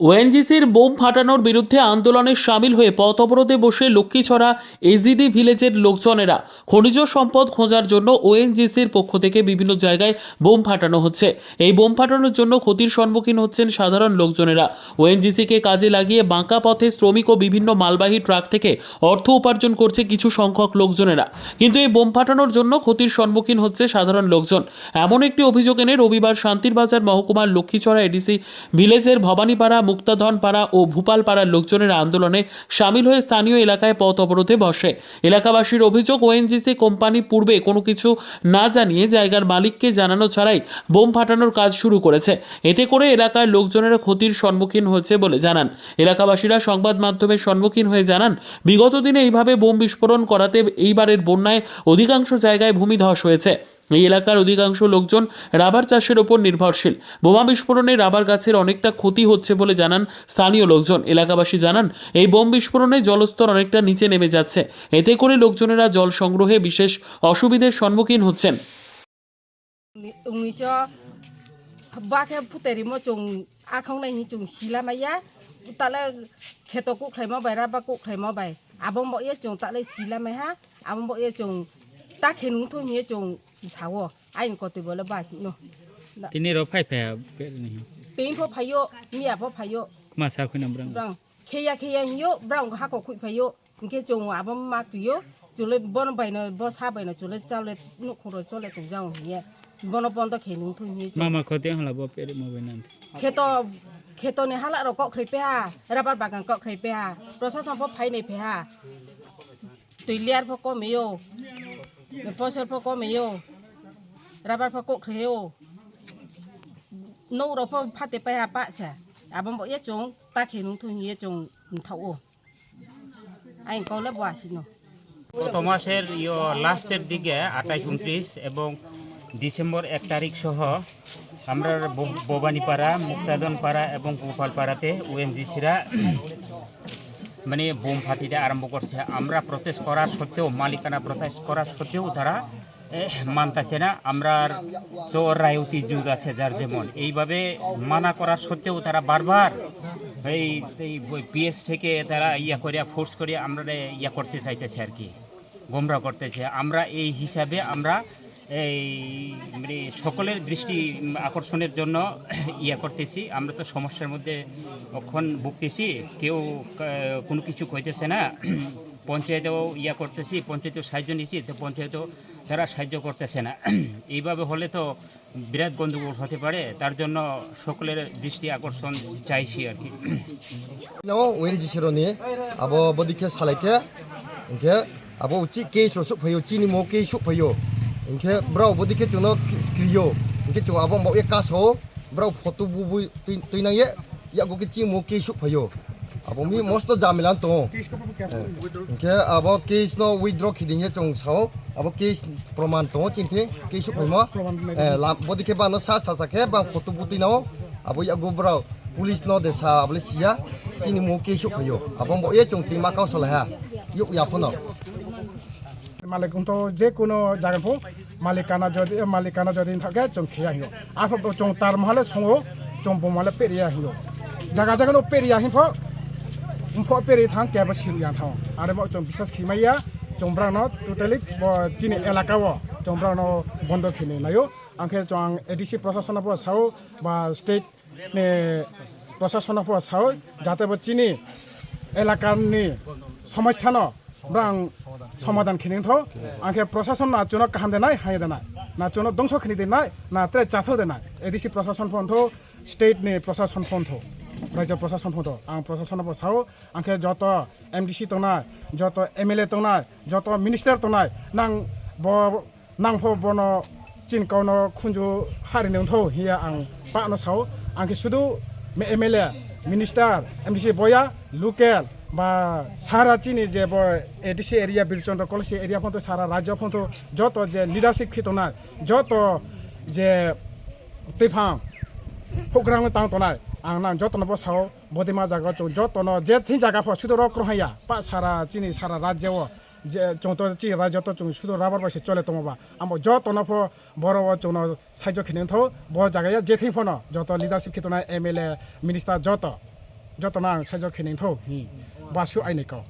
ওএনজিসির bomb ফাটানোর বিরুদ্ধে আন্দোলনে সামিল হয়ে পথ অবরোধে বসে লক্ষ্মীছড়া এজিডি ভিলেজের লোকজনেরা খনিজ সম্পদ খোঁজার জন্য ওএনজিসির পক্ষ থেকে বিভিন্ন জায়গায় বোম ফাটানো হচ্ছে। এই বোম ফাটানোর জন্য ক্ষতির সম্মুখীন হচ্ছেন সাধারণ লোকজনেরা। ওএনজিসিকে কাজে লাগিয়ে বাঁকা পথে শ্রমিক ও বিভিন্ন মালবাহী ট্রাক থেকে অর্থ উপার্জন করছে কিছু সংখ্যক লোকজনেরা। কিন্তু এই বোম ফাটানোর জন্য ক্ষতির সম্মুখীন হচ্ছে সাধারণ লোকজন। এমন একটি অভিযোগ এনে রবিবার শান্তির বাজার মহকুমার লক্ষ্মীছড়া এডিসি ভিলেজের ভবানীপাড়া মুক্তাধনপাড়া ও ভূপালপাড়ার লোকজনের আন্দোলনে সামিল হয়ে স্থানীয় এলাকায় পথ অবরোধে বসে। এলাকাবাসীর অভিযোগ, ওএনজিসি কোম্পানি পূর্বে কোনো কিছু না জানিয়ে জায়গার মালিককে জানানো ছাড়াই বোম ফাটানোর কাজ শুরু করেছে। এতে করে এলাকার লোকজনের ক্ষতির সম্মুখীন হচ্ছে বলে জানান। এলাকাবাসীরা সংবাদ মাধ্যমের সম্মুখীন হয়ে জানান, বিগত দিনে এইভাবে বোম বিস্ফোরণ করাতে এইবারের বন্যায় অধিকাংশ জায়গায় ভূমিধস হয়েছে। এই এলাকার অধিকাংশ লোকজন রাবার চাষের ওপর নির্ভরশীল। বোমা বিস্ফোরণে রাবার গাছের অনেকটা ক্ষতি হচ্ছে বলে জানান স্থানীয় লোকজন। এলাকাবাসী জানান, এই বোম বিস্ফোরণে জলস্তর অনেকটা নিচে নেমে যাচ্ছে। এতে করে লোকজনেরা জল সংগ্রহে বিশেষ অসুবিধার সম্মুখীন হচ্ছেন। mà trồng a không này thì trồng xí la mày á ta là khi tôi cũng ตาเขนหนูทุ่งเนี้ยจงสาวไอ้หนูก็ตัวบลบาสิเนาะทีนี้เราไพ่แผ่เป็นนี่ตีนพ่อพายุเมีอยพ่อพายุมาสาวคุณน้ำรังรังเขียาเคยาเยอะเราก็ฮักก็คุยพายุมึงแค่จงว่าบ่มาตุวเยจุเลยบ่นไปเนาะบ่ซาไปเนาะจุเลยเจ้าเลยนุ่งคนเราเจ้าเลยจงเจ้าเนี้ยบ่นปอนตะเขนหนูทุ่งเนี้ยมามาเขาเตี้ยหลับบ่เป็นมาเป็นนั่นเขตอเขตอเนี่ยฮัลเราก็เคยไปฮะรับบัตรบางกันก็เคยไปฮะเราชอบทำพวกไผ่ในไปฮะตุยเลียร์พวกก็ไม่โย প্রশাসন ফ ফাই nei পেহা তুই লিয়ার ফ কমেও পয়সার ফ কমেও রাবার ফ কক খৈও নৌ র ফ ফাতে পেহা পা সা আবম ব ইয়ে চং তা খেনুং থুই ইয়ে চং থাও আইন কলে বাসিনো গত মাসের ইয়ো লাস্টের দিকে আঠাইশ উনত্রিশ এবং ডিসেম্বর এক তারিখ সহ আমরা ভবানীপাড়া মুক্তাদনপাড়া এবং গোপালপাড়াতে ওএনজিসিরা মানে বোম ফাটিতে আরম্ভ করছে। আমরা প্রটেস্ট করার সত্ত্বেও, মালিকানা প্রটেস্ট করার সত্ত্বেও তারা মানতাছে না। আমরা তো রায়তি যুগ আছে যার যেমন। এইভাবে মানা করার সত্ত্বেও তারা বারবার এই এই পিএস থেকে তারা ইয়া করিয়া ফোর্স করিয়া আমরা ইয়া করতে চাইতেছে আর কি। গোমরা করতেছে। আমরা এই হিসাবে আমরা এই মানে সকলের দৃষ্টি আকর্ষণের জন্য ইয়া করতেছি। আমরা তো সমস্যার মধ্যে কখন ভুগতেছি। কেউ কোনো কিছু কইতেছে না। পঞ্চায়েতেও ইয়া করতেছি, পঞ্চায়েতেও সাহায্য নিচ্ছি তো পঞ্চায়েতেও তারা সাহায্য করতেছে না। এইভাবে হলে তো বিরাট গণ্ডগোল হতে পারে। তার জন্য সকলের দৃষ্টি আকর্ষণ চাইছি আর কি। no ONGC ro ni abo bodike salaike inke abo uchi ke so su phayo chini skrio inke chu abo mo e ka so bro photo bu bu tui na ye ya go ke chi mo ke su phayo abo mi most jamilan to inke abo case no withdraw khiding he chong sao abo case proman to chingthi ke su phaimo eh la bodike ba no sa sa sa ke ba photo bu tui na abo ya go bro police ন দেশা আবলে সিয়া চিনি মো কে সু ফयो আপন ব এ চং তি মা cow সলা হা ইউ ইয়া ফনো মালিক, তো যে কোনো জায়গাফো মালিকানা যদি মালিকানা যদি থাকে, চং খেয়া হিও আর চং তার মহালে সঙ্গ, চং বোমালে পেরিয়া হিও জায়গা জায়গা পেরিয়া হিফ উমফ পেরি থাং কেব সিরিয়া থাও। আর চং বিশ্বাস খিমাইয়া চংব্রানো টোটালি চিনি এলাকাও চংব্রানো বন্ধ খিনে নাইও। আংখে চং এডিসি প্রশাসনফো সাও বা স্টেট নে প্রশাসনফো সাও যাতে চিনি brang সমাধান খিনি থ আংকে প্রশাসন না চুনক কাহাম দে নাই হাই দে নাই না চুনক ধ্বংস খিনি দে নাই না ত্রে চাথ দে নাই এডিসি প্রশাসন ফোন থো স্টেট নি প্রশাসন ফোন থো রাজ্য প্রশাসন ফোন থো আং প্রশাসন বসাও আংকে যত এমডিসি তো নাই যত এমএলএ তো নাই যত মিনিস্টার তো নাই নাং ব নাং ফো বন চিন কন খুঞ্জু হারি নেন থো হিয়া আং পানো সাও আংকে শুধু এমএলএ মিনিস্টার এমডিসি বয়া লোকেল বা সারা চিনি যে ADC area Birchandra college area পর্যন্ত সারা রাজ্য পর্যন্ত যত যে লিডার শিক্ষিত না যত যে তিফাম প্রোগ্রাম তাও তনায় আং না যত্ন বসাও বদিমা জায়গা চৌ যত্ন যে থি জায়গা ফ শুধু রক রহাইয়া পা সারা চিনি, সারা রাজ্যেও যে চৌত চি রাজ্য তো চৌ, শুধু রাবার পাশে চলে তোমাবা আমার যত্ন ফ বড় চৌ, সাহায্য খেলে থাও বড় জায়গায় যে থিন ফোন যত লিডারশিপ খিতনায় এম এল এ মিনিস্টার যত। যত না সাইজ খেনে থো হি বাসু আইনে কাও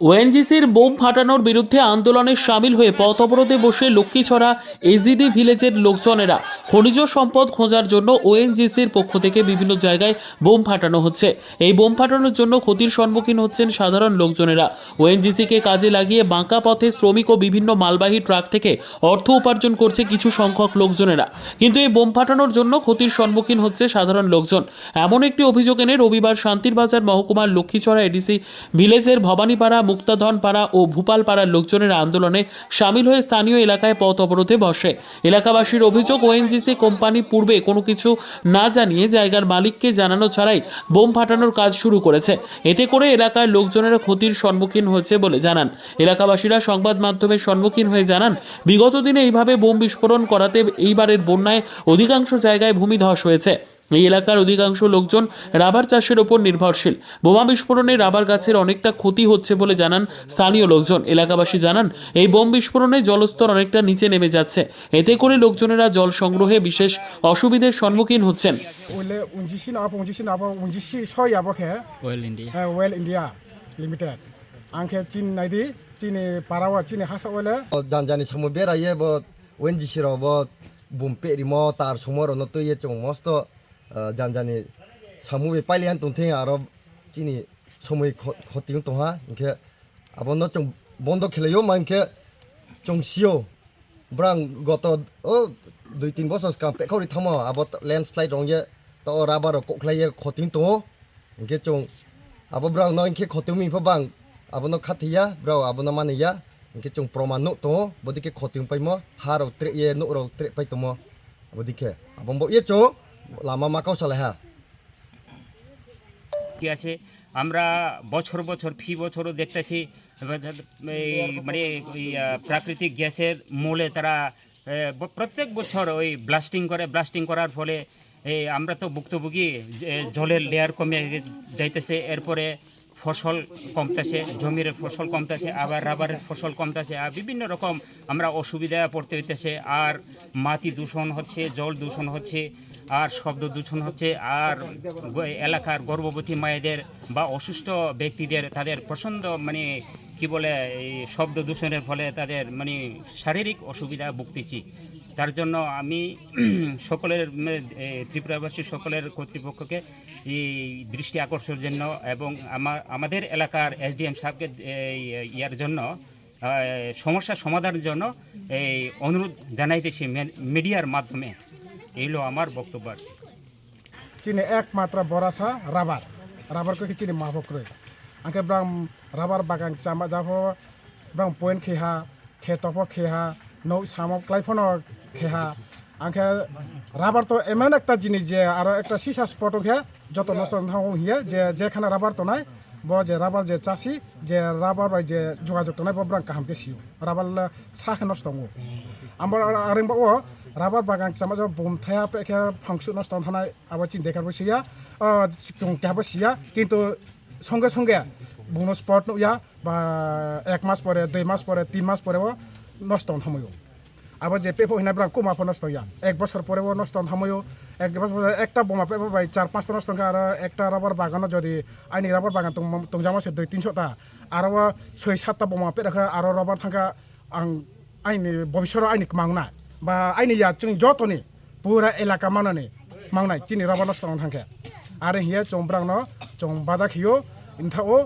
ওএনজিসির বোম ফাটানোর বিরুদ্ধে আন্দোলনে সামিল হয়ে পথ অবরোধে বসে লক্ষ্মীছড়া এজিডি ভিলেজের লোকজনেরা খনিজ সম্পদ খোঁজার জন্য ওএনজিসির পক্ষ থেকে বিভিন্ন জায়গায় বোম ফাটানো হচ্ছে। এই বোম ফাটানোর জন্য ক্ষতির সম্মুখীন হচ্ছেন সাধারণ লোকজনেরা। ওএনজিসিকে কাজে লাগিয়ে বাঁকা পথে শ্রমিক ও বিভিন্ন মালবাহী ট্রাক থেকে অর্থ উপার্জন করছে কিছু সংখ্যক লোকজনেরা। কিন্তু এই বোম ফাটানোর জন্য ক্ষতির সম্মুখীন হচ্ছে সাধারণ লোকজন। এমন একটি অভিযোগ এনে রবিবার শান্তির বাজার মহকুমার লক্ষ্মীছড়া এডিসি ভিলেজের ভবানীপাড়া মুক্তাধনপাড়া ও ভূপালপাড়ার লোকজনের আন্দোলনে সামিল হয়ে স্থানীয় এলাকায় পথ অবরোধে বসে। এলাকাবাসীর অভিযোগ, ওএনজিসি কোম্পানি পূর্বে কোনো কিছু না জানিয়ে জায়গার মালিককে জানানো ছাড়াই বোম ফাটানোর কাজ শুরু করেছে। এতে করে এলাকার লোকজনের ক্ষতির সম্মুখীন হয়েছে বলে জানান। এলাকাবাসীরা সংবাদ মাধ্যমের সম্মুখীন হয়ে জানান, বিগত দিনে এইভাবে বোম বিস্ফোরণ করাতে এইবারের বন্যায় অধিকাংশ জায়গায় ভূমিধস হয়েছে। এই এলাকার অধিকাংশ লোকজন রাবার চাষের ওপর নির্ভরশীল। বোমা বিস্ফোরণে রাবার গাছের অনেকটা ক্ষতি হচ্ছে বলে জানান স্থানীয় লোকজন। এলাকাবাসী জানান এই বোম বিস্ফোরণে জলস্তর অনেকটা নিচে নেমে যাচ্ছে। এতে করে লোকজনেরা জল সংগ্রহে বিশেষ অসুবিধার সম্মুখীন হচ্ছেন। Well India. লিমিটেড। আংখে চিন নাইদি চিনি পারাওয়া চিনি হাসা ওলে rimo tar somoro no to ye chong mosto janjani samu be pailian tungte aro chini সময় ক্ষতি তো হা ইনকে আবার ন চং বন্ধ খেলে ইও মানকে চং সিও ব্রাং গত ও দুই তিন বছর কাম পে খাওরি থামো আবার ল্যান্ডস্লাইড রং ইয়ে তো রাবার ককলাইয়ে ক্ষতি তো ইনকে চং আবার ব্রাং ন ইনকে ক্ষতি মি বাং আবার ন খাতিয়া ব্রাও আবার ন মানিয়া ইনকে চং প্রমাণ নো তো বদিকে ক্ষতি পাইমো হার ট্রে ইয়ে নো র ট্রে পাই তোমো লামা মাকাও চালে হ্যাঁ। কি আছে? আমরা বছর বছর, ফি বছরও দেখতেছি মানে ওই প্রাকৃতিক গ্যাসের মূলে তারা প্রত্যেক বছর ওই ব্লাস্টিং করে ব্লাস্টিং করার ফলে, এই আমরা তো ভুক্তভোগী জলের লেয়ার কমে যাইতেছে। এরপরে ফসল কমতেছে জমির ফসল কমতেছে আবার রাবারের ফসল কমতেছে আর বিভিন্ন রকম আমরা অসুবিধা পড়তে হইতেছে, আর মাটি দূষণ হচ্ছে, জল দূষণ হচ্ছে, আর শব্দ দূষণ হচ্ছে, আর এলাকার গর্ভবতী মায়েদের বা অসুস্থ ব্যক্তিদের তাদের প্রচণ্ড মানে কি বলে, এই শব্দ দূষণের ফলে তাদের মানে শারীরিক অসুবিধা ভুগতেছি। তার জন্য আমি সকলের ত্রিপুরাবাসী সকলের কর্তৃপক্ষকে এই দৃষ্টি আকর্ষণের জন্য এবং আমার আমাদের এলাকার এসডিএম সাহেবকে ইয়ার জন্য আহ, সমস্যার সমাধানের জন্য এই অনুরোধ জানাইতেছি মিডিয়ার মাধ্যমে। এইগুলো আমার বক্তব্য আর। চিনি একমাত্র বরাসা রাবার। রাবার কই চিনি মাফক রই আংকে ব্রাং রাবার বাগান চামা যাফো ব্রাং পয়েন্ট খেহা খেতপ খেহা নৌ সামক ক্লাইফন খেহা। আংকে রাবার তো এমন একটা জিনিস যে আর একটা সিসা স্পট খে যত নষ্ট হিয়ে যে যেখানে রাবার তো নাই ব যে রাবার যে চাষি যে রাবার বাই যে যোগাযোগ তো নাই ব্রাং কাহামকে সিও। রাবার সাখে নষ্ট আমার আরেংবা ও রাবার বাগান চামা যা বোম থায়া পেখে ফাংশন নষ্ট থানায় আবার চিন দেখাবো সিয়া কেহাবো সিয়া কিন্তু সঙ্গে সঙ্গে বুনো স্পট ইয়া বা এক মাস পরে দুই মাস পরে তিন মাস পরেও নষ্ট সময়ও। আবার যে পেপো হিনা বিরাট কমাপো নষ্ট ইয়ান এক বছর পরে ও নষ্ট সময়ও, এক বছর একটা বোমা পেপো ভাই চার পাঁচটা নষ্ট আর একটা রাবার বাগানও যদি, আইনি রাবার বাগান তোমার মাসে দুই, তিনশোটা আরও ছয়, সাতটা বোমা পেরাখা আরও রাবার থাকা, আং, আইনি ভবিষ্যৎ আইনি মাংনা বা আইনি ইয়া চিনি যতনি পুরা এলাকা মানানি মাংনাই চিনি রাবার নষ্ট থাকে আর হিয়া চম্ব্রাংন চম্বাদা খেয়েও ইন্থাও